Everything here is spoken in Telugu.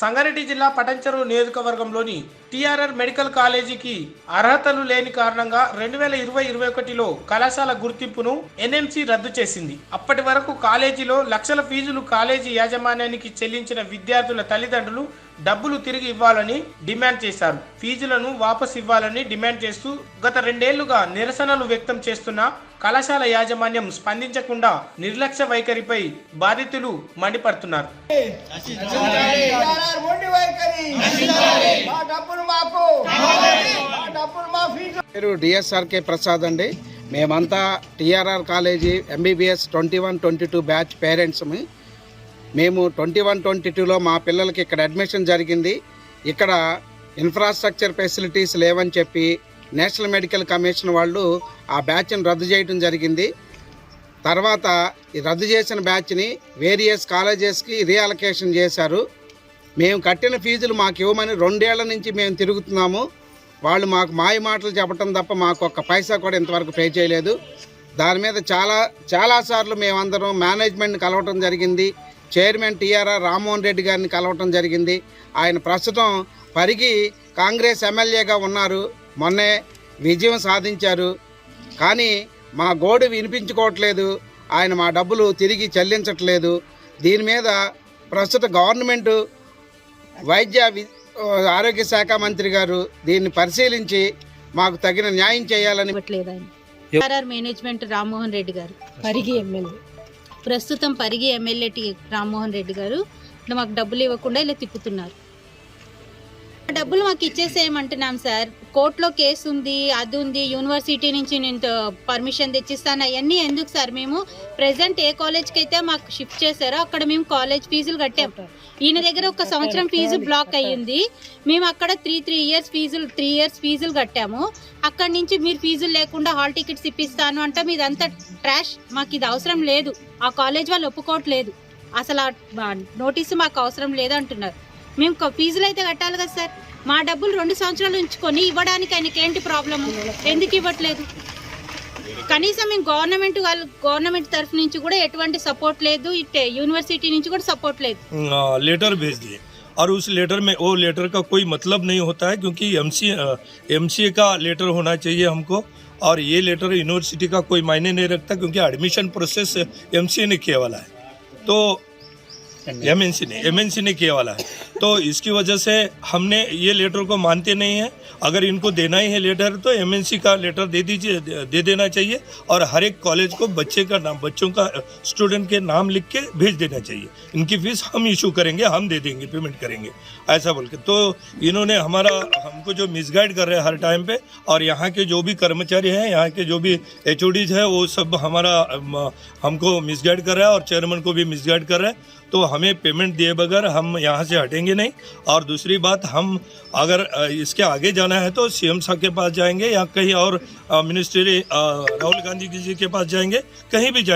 సంగారెడ్డి జిల్లా పటంచెరు నియోజకవర్గంలోని టీఆర్ఆర్ మెడికల్ కాలేజీకి అర్హతలు లేని కారణంగా రెండు వేల ఇరవై ఇరవై ఒకటిలో కళాశాల గుర్తింపును ఎన్ఎంసి రద్దు చేసింది. అప్పటి వరకు కాలేజీలో లక్షల ఫీజులు కాలేజీ యాజమాన్యానికి చెల్లించిన విద్యార్థుల తల్లిదండ్రులు డబ్బులు తిరిగి ఇవ్వాలని డిమాండ్ చేశారు. ఫీజులను వాపస్ ఇవ్వాలని డిమాండ్ చేస్తూ గత రెండేళ్ళుగా నిరసనలు వ్యక్తం చేస్తున్న కళాశాల యాజమాన్యం స్పందించకుండా నిర్లక్ష్య వైఖరిపై బాధితులు మండిపడుతున్నారు. పేరు డిఎస్ఆర్కే ప్రసాద్ అండి. మేమంతా TRR college MBBS twenty one twenty two batch పేరెంట్స్మి మేము ట్వంటీ వన్ ట్వంటీ టూలో మా పిల్లలకి ఇక్కడ అడ్మిషన్ జరిగింది. ఇక్కడ ఇన్ఫ్రాస్ట్రక్చర్ ఫెసిలిటీస్ లేవని చెప్పి నేషనల్ మెడికల్ కమిషన్ వాళ్ళు ఆ బ్యాచ్ని రద్దు చేయడం జరిగింది. తర్వాత ఈ రద్దు చేసిన బ్యాచ్ని వేరియస్ కాలేజెస్కి రీఅలకేషన్ చేశారు. మేము కట్టిన ఫీజులు మాకు ఇవ్వమని రెండేళ్ళ నుంచి మేము తిరుగుతున్నాము. వాళ్ళు మాకు మాయ మాటలు చెప్పడం తప్ప మాకు ఒక్క పైసా కూడా ఇంతవరకు పే చేయలేదు. దాని మీద చాలా చాలాసార్లు మేమందరం మేనేజ్మెంట్ని కలవటం జరిగింది. చైర్మన్ టీఆర్ఆర్ రామ్మోహన్ రెడ్డి గారిని కలవటం జరిగింది. ఆయన ప్రస్తుతం పరిగి కాంగ్రెస్ ఎమ్మెల్యేగా ఉన్నారు. మొన్నే విజయం సాధించారు. కానీ మా గోడు వినిపించుకోవట్లేదు. ఆయన మా డబ్బులు తిరిగి చెల్లించట్లేదు. దీని మీద ప్రస్తుత గవర్నమెంట్ వైద్య ఆరోగ్య శాఖ మంత్రి గారు దీన్ని పరిశీలించి మాకు తగిన న్యాయం చేయాలని మేనేజ్మెంట్ రామ్మోహన్ రెడ్డి గారు పరిగి ఎమ్మెల్యే. ప్రస్తుతం పరిగి ఎమ్మెల్యే టి రామ్మోహన్ రెడ్డి గారు. ఇట్లా మాకు డబ్బులు ఇవ్వకుండా ఇలా తిప్పుతున్నారు. డబ్బులు మాకు ఇచ్చేసేయమంటున్నాం సార్. కోర్టులో కేసు ఉంది అది ఉంది యూనివర్సిటీ నుంచి నేను పర్మిషన్ తెచ్చిస్తాను అవన్నీ ఎందుకు సార్ మేము? ప్రెసెంట్ ఏ కాలేజ్కి అయితే మాకు షిఫ్ట్ చేశారో అక్కడ మేము కాలేజ్ ఫీజులు కట్టాం. ఈయన దగ్గర ఒక సంవత్సరం ఫీజు బ్లాక్ అయ్యింది. మేము అక్కడ త్రీ త్రీ ఇయర్స్ ఫీజులు త్రీ ఇయర్స్ ఫీజులు కట్టాము. అక్కడి నుంచి మీరు ఫీజులు లేకుండా హాల్ టికెట్స్ ఇప్పిస్తాను అంటే మీదంతా ట్రాష్ మాకు ఇది అవసరం లేదు. ఆ కాలేజ్ వాళ్ళు ఒప్పుకోవట్లేదు. అసలు ఆ నోటీసు మాకు అవసరం లేదు అంటున్నారు మేము క- ఫీజులు అయితే కట్టాలి కదా సార్ మా డబ్బులు రెండు సంవత్సరాలు ఉంచుకొని ఇవ్వడానికి ఆయనకి ఏంటి ప్రాబ్లము ఎందుకు ఇవ్వట్లేదు కనీసం మేము గవర్నమెంట్ వాళ్ళు గవర్నమెంట్ తరఫు నుంచి కూడా ఎటువంటి సపోర్ట్ లేదు ఇట్ యూనివర్సిటీ నుంచి కూడా సపోర్ట్ లేదు लेटर भेज दिए और उस लेटर में वो लेटर का कोई मतलब नहीं होता है क्योंकि एम सी एम सी ए का लेटर होना चाहिए हमको और ये लेटर यूनिवर्सिटी का कोई मायने नहीं रखता क्योंकि admission process M C A ने किया वाला है तो एम एन सी ने एम एन सी ने किया वाला है। तो इसकी वजह से हमने ये लेटर को मानते नहीं हैं। अगर इनको देना ही है लेटर तो एम एन सी का लेटर दे दीजिए, दे देना चाहिए। और हर एक कॉलेज को बच्चे का नाम, बच्चों का, स्टूडेंट के नाम लिख के भेज देना चाहिए। इनकी फ़ीस हम इशू करेंगे, हम दे देंगे, पेमेंट करेंगे। ऐसा बोल के। तो इन्होंने हमारा, हमको जो मिसगाइड कर रहे हैं हर टाइम पे, और यहाँ के जो भी कर्मचारी हैं, यहाँ के जो भी एच है, वो सब हमारा हमको मिसगाइड कर रहा है, और चेयरमैन को भी मिसगाइड कर रहे है। तो हमें पेमेंट दिए बगैर हम यहाँ से हटेंगे नहीं। और दूसरी बात, हम अगर इसके आगे जाना है तो सीएम साहब के पास जाएँगे या कहीं और मिनिस्ट्री राहुल गांधी जी के पास जाएँगे, कहीं भी जाएँगे।